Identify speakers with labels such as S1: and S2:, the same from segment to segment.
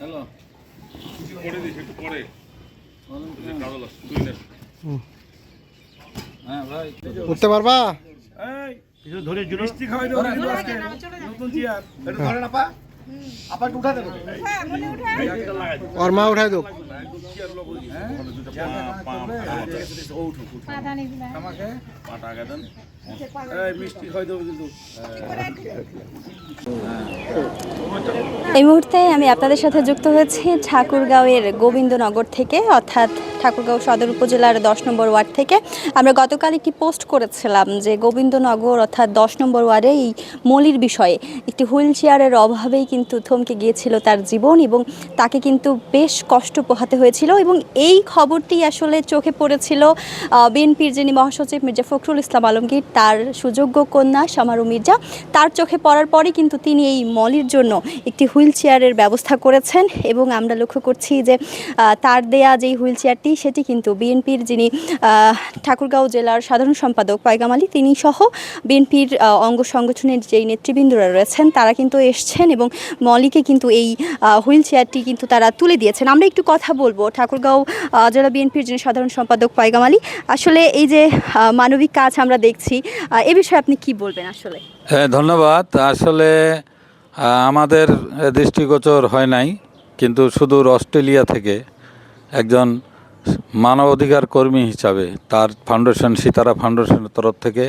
S1: Hello.
S2: পরে this একটু পরে।
S1: হ্যাঁ ভাই।
S3: উঠতে পারবা?
S4: মিষ্টি খাওয়াই দেবো আজকে। নতুন চেয়ার
S3: ধরেন আপা আপা একটু উঠা দেবো। ওর মা উঠাই দেব।
S1: আমাকে?
S2: পাটা আগে দেন।
S4: এই মিষ্টি খাওয়াই দেবো কিন্তু।
S5: এই মুহূর্তে আমি আপনাদের সাথে যুক্ত হয়েছি ঠাকুরগাঁওয়ের গোবিন্দনগর থেকে অর্থাৎ ঠাকুরগাঁও সদর উপজেলার দশ নম্বর ওয়ার্ড থেকে। আমরা গতকাল একটি পোস্ট করেছিলাম যে গোবিন্দনগর অর্থাৎ দশ নম্বর ওয়ার্ডে এই মলির বিষয়ে একটি হুইল চেয়ারের অভাবেই কিন্তু থমকে গিয়েছিল তার জীবন এবং তাকে কিন্তু বেশ কষ্ট পোহাতে হয়েছিল এবং এই খবরটি আসলে চোখে পড়েছিল বিএনপির যিনি মহাসচিব মির্জা ফখরুল ইসলাম আলমগীর, তার সুযোগ্য কন্যা সামারু মির্জা, তার চোখে পড়ার পরে কিন্তু তিনি এই মলির জন্য একটি হুইল চেয়ারের ব্যবস্থা করেছেন এবং আমরা লক্ষ্য করছি যে তার দেয়া যেই হুইল চেয়ারটি সেটি কিন্তু বিএনপির যিনি ঠাকুরগাঁও জেলার সাধারণ সম্পাদক পয়গাম আলী, তিনি সহ বিএনপির অঙ্গ সংগঠনের যেই নেতৃবৃন্দরা রয়েছেন, তারা কিন্তু এসছেন এবং মলিকে কিন্তু এই হুইল চেয়ারটি কিন্তু তারা তুলে দিয়েছেন। আমরা একটু কথা বলব ঠাকুরগাঁও জেলা বিএনপির যিনি সাধারণ সম্পাদক পয়গাম আলী। আসলে এই যে মানবিক কাজ আমরা দেখছি। এ বিষয়ে আপনি কি বলবেন আসলে?
S1: হ্যাঁ ধন্যবাদ। আসলে আমাদের দৃষ্টিগোচর হয় নাই, কিন্তু সুদূর অস্ট্রেলিয়া থেকে একজন মানবাধিকার কর্মী হিসাবে তার ফাউন্ডেশন, সিতারা ফাউন্ডেশনের তরফ থেকে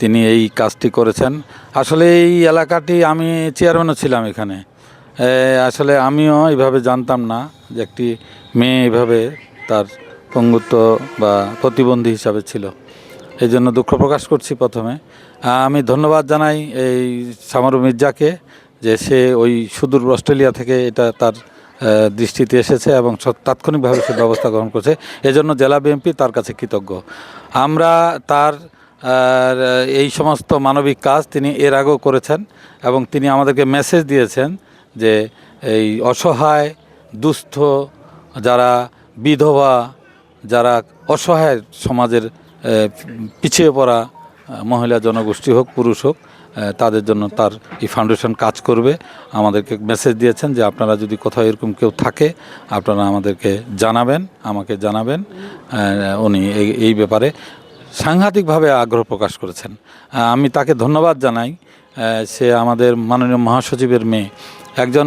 S1: তিনি এই কাজটি করেছেন। আসলে এই এলাকাটি আমি চেয়ারম্যানও ছিলাম এখানে। আসলে আমিও এইভাবে জানতাম না যে একটি মেয়ে এইভাবে তার পঙ্গুত্ব বা প্রতিবন্ধী হিসাবে ছিল। এই জন্য দুঃখ প্রকাশ করছি প্রথমে। আমি ধন্যবাদ জানাই এই সামারু মির্জাকে যে সে ওই সুদূর অস্ট্রেলিয়া থেকে এটা তার দৃষ্টিতে এসেছে এবং তাৎক্ষণিকভাবে সে ব্যবস্থা গ্রহণ করেছে। এজন্য জেলা বিএনপি তার কাছে কৃতজ্ঞ। আমরা তার এই সমস্ত মানবিক কাজ তিনি এর আগেও করেছেন এবং তিনি আমাদেরকে মেসেজ দিয়েছেন যে এই অসহায়, দুস্থ, যারা বিধবা, যারা অসহায় সমাজের পিছিয়ে পড়া মহিলা জনগোষ্ঠী হোক, পুরুষ হোক তাদের জন্য তার এই ফাউন্ডেশন কাজ করবে। আমাদেরকে মেসেজ দিয়েছেন যে আপনারা যদি কোথাও এরকম কেউ থাকে, আপনারা আমাদেরকে জানাবেন, আমাকে জানাবেন। উনি এই ব্যাপারে সাংঘাতিকভাবে আগ্রহ প্রকাশ করেছেন। আমি তাকে ধন্যবাদ জানাই। সে আমাদের মাননীয় মহাসচিবের মেয়ে। একজন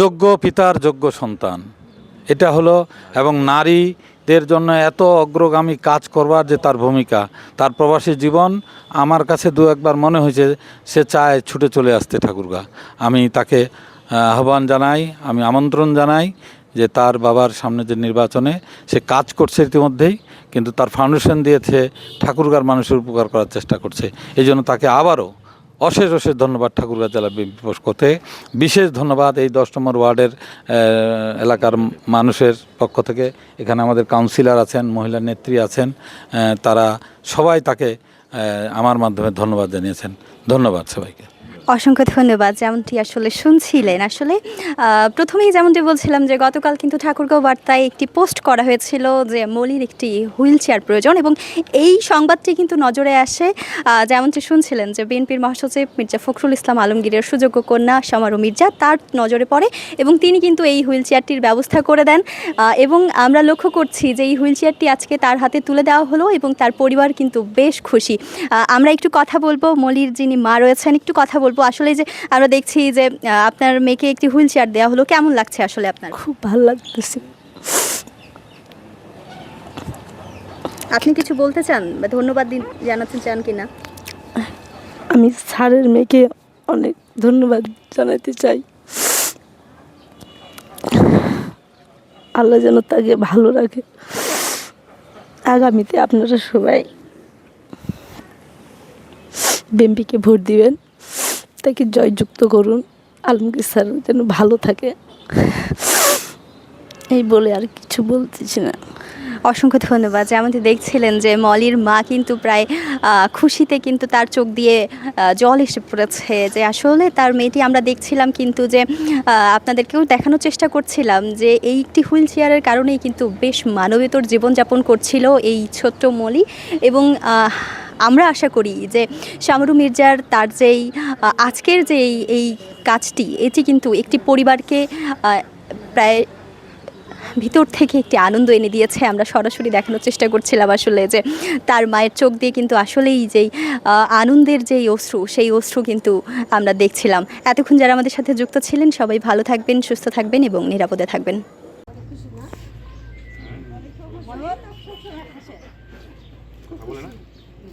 S1: যোগ্য পিতার যোগ্য সন্তান। এটা হলো এবং নারীদের জন্য এত অগ্রগামী কাজ করবার যে তার ভূমিকা, তার প্রবাসী জীবন আমার কাছে দু একবার মনে হয়েছে, সে চায় ছুটে চলে আসতে ঠাকুরগা। আমি তাকে আহ্বান জানাই, আমি আমন্ত্রণ জানাই যে তার বাবার সামনে যে নির্বাচনে সে কাজ করছে ইতিমধ্যেই, কিন্তু তার ফাউন্ডেশন দিয়েছে ঠাকুরগার মানুষের উপকার করার চেষ্টা করছে। এই জন্য তাকে আবারও অশেষ অশেষ ধন্যবাদ ঠাকুরগাঁ জেলা বিএনপি পক্ষ থেকে বিশেষ ধন্যবাদ এই দশ নম্বর ওয়ার্ডের এলাকার মানুষের পক্ষ থেকে। এখানে আমাদের কাউন্সিলর আছেন, মহিলা নেত্রী আছেন তারা সবাই তাকে আমার মাধ্যমে ধন্যবাদ জানিয়েছেন। ধন্যবাদ সবাইকে।
S5: অসংখ্য ধন্যবাদ, যেমনটি আসলে শুনছিলেন। আসলে প্রথমেই যেমনটি বলছিলাম যে গতকাল কিন্তু ঠাকুরগাঁও বার্তায় একটি পোস্ট করা হয়েছিল যে মলির একটি হুইল চেয়ার প্রয়োজন এবং এই সংবাদটি কিন্তু নজরে আসে যেমনটি শুনছিলেন যে বিএনপির মহাসচিব মির্জা ফখরুল ইসলাম আলমগীরের সুযোগ্য কন্যা সমারু মির্জা তার নজরে পড়ে এবং তিনি কিন্তু এই হুইল চেয়ারটির ব্যবস্থা করে দেন এবং আমরা লক্ষ্য করছি যে এই হুইল চেয়ারটি আজকে তার হাতে তুলে দেওয়া হলো এবং তার পরিবার কিন্তু বেশ খুশি। আমরা একটু কথা বলব, মলির যিনি মা রয়েছেন, একটু কথা বলব আসলে যে আমরা দেখছি যে আপনার মেয়েকে একটি হুইল চেয়ার দেওয়া হলো কেমন লাগছে আসলে আপনার?
S6: খুব ভালো লাগতেছে।
S5: আপনি কিছু বলতে চান বা ধন্যবাদ দিন- জানাতে চান কি না
S6: আমি স্যারের মেয়েকে অনেক ধন্যবাদ জানাতে চাই। আল্লাহ যেন তাকে ভালো রাখে। আগামীতে আপনারা সবাই বেম্পিকে ভোট দিবেন। তাকে জয়যুক্ত করুন। আলমগীর স্যার যেন ভালো থাকে। এই বলে আর কিছু বলতেছি না।
S5: অসংখ্য ধন্যবাদ। যেমনটি দেখছিলেন যে মলির মা কিন্তু প্রায় খুশিতে কিন্তু তার চোখ দিয়ে জল এসে পড়েছে। যে আসলে তার মেয়েটি আমরা দেখছিলাম কিন্তু যে আপনাদেরকেও দেখানোর চেষ্টা করছিলাম যে এই একটি হুইল চেয়ারের কারণেই কিন্তু বেশ মানবেতর জীবনযাপন করছিল এই ছোট্ট মলি এবং আমরা আশা করি যে শামরু মির্জার তার যেই আজকের যে এই- কাজটি, এটি কিন্তু একটি পরিবারকে প্রায় ভিতর থেকে একটি আনন্দ এনে দিয়েছে। আমরা সরাসরি দেখানোর চেষ্টা করছিলাম আসলে যে তার মায়ের চোখ দিয়ে কিন্তু আসলেই যেই আনন্দের যেই অশ্রু, সেই অশ্রু কিন্তু আমরা দেখছিলাম। এতক্ষণ যারা আমাদের সাথে যুক্ত ছিলেন, সবাই ভালো থাকবেন, সুস্থ থাকবেন এবং নিরাপদে থাকবেন।